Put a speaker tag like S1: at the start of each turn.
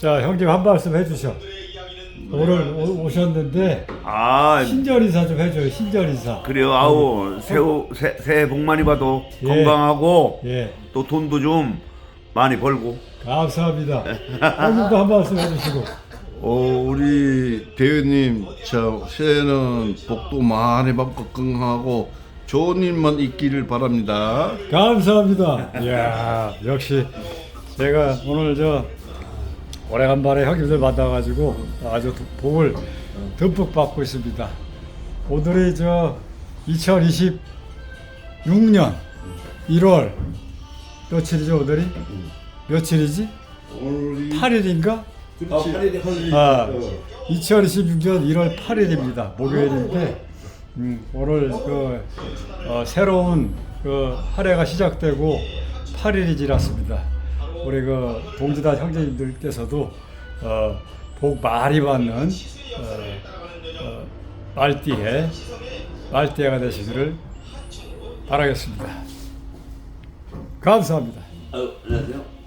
S1: 자 형님 한 말씀 해주셔. 오늘 오- 오셨는데
S2: 아
S1: 신절 인사 좀 해줘요. 신절 인사.
S2: 그래요 아우 새우 새, 새해 복 많이 받아
S1: 예.
S2: 건강하고
S1: 예,
S2: 또 돈도 좀 많이 벌고
S1: 감사합니다. 형님도 한 말씀 해주시고.
S3: 어, 우리 대회님, 저, 새해는 복도 많이 받고 건강하고 좋은 일만 있기를 바랍니다.
S1: 감사합니다. 이야, 역시 제가 오늘 저 오래간만에 형님들 만나가지고 아주 복을 듬뿍 받고 있습니다. 오늘이 저 2026년 1월 며칠이죠 오늘이? 며칠이지?
S3: 오늘이
S1: 8일인가? 아, 2026년 1월 8일입니다. 목요일인데 음, 오늘 그 어, 새로운 그 한 해가 시작되고 8일이 지났습니다. 우리 그 동지단 형제님들께서도 어, 복 많이 받는 어, 어, 말띠해 말띠해가 되시기를 바라겠습니다. 감사합니다.
S2: 어, 안녕하세요